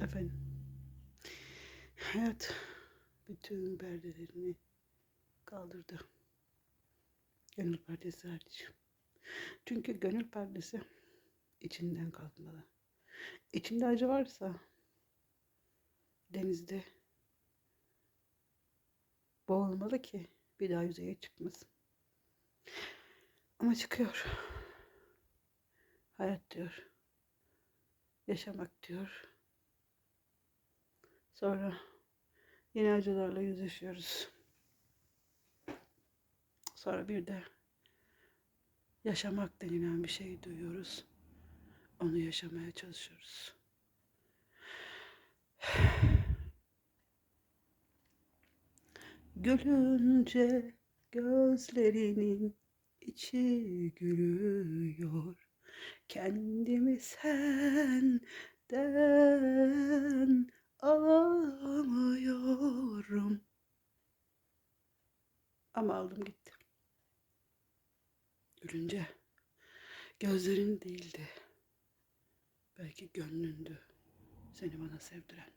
Efendim. Hayat bütün perdelerini kaldırdı. Gönül perdesi hariç. Çünkü gönül perdesi içinden kalkmalı. İçinde acı varsa denizde boğulmalı ki bir daha yüzeye çıkmasın. Ama çıkıyor. Hayat diyor. Yaşamak diyor. Sonra yine acılarla yüzleşiyoruz. Sonra bir de yaşamak denilen bir şey duyuyoruz. Onu yaşamaya çalışıyoruz. Gülünce gözlerinin içi gülüyor. Kendimi senden alamıyorum. Ama aldım gitti. Gülünce gözlerin değildi. Belki gönlündü seni bana sevdiren.